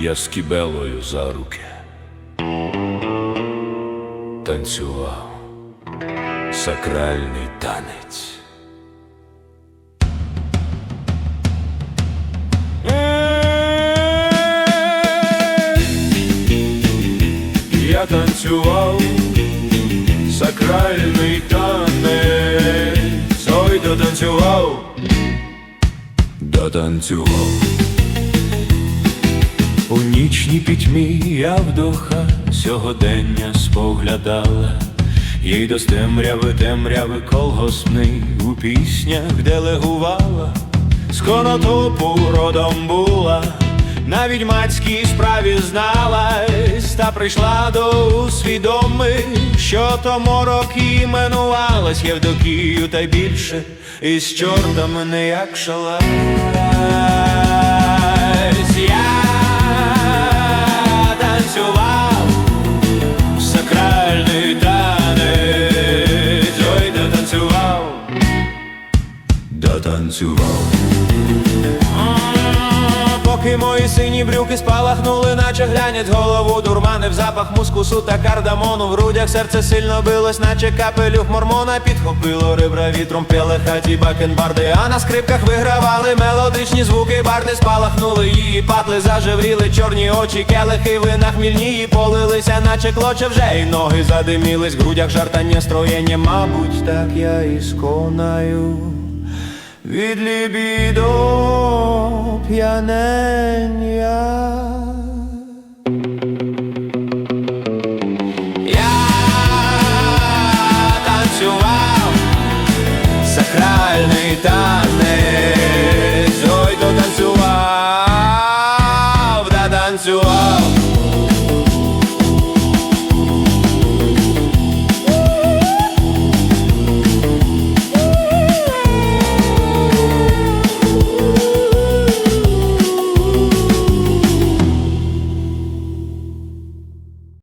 Я з кібелою за руки. Танцював. Сакральний танець. Я танцював. Сакральний танець, дотанцював. У нічній пітьмі я вдоха сьогодення споглядала, їй до темряви темряви колгоспний у піснях делегувала, з конотопу родом була, на відьмацькій справі зналась, та прийшла до усвідоми, що то морок іменувалась Євдокію, та більше із чортами не як шалась. Я танцював сакральний танець, ой, дотанцював, дотанцював. Поки мої сині брюки спалахнули, наче глянець голову дурманив запах мускусу та кардамону. В грудях серце сильно билось, наче капелюх мормона. Підхопило ребра вітром пели хаті бакенбарди. А на скрипках вигравали мелодичні звуки. Барди спалахнули її патли, зажевріли. Чорні очі Келихи вина хмільні і полилися, наче клоче вже. І ноги задимілись, в грудях жартання строєння. Мабуть, так я і сконаю від лібідо п'янення. Я танцював сакральний танець, ой, дотанцював, да танцював.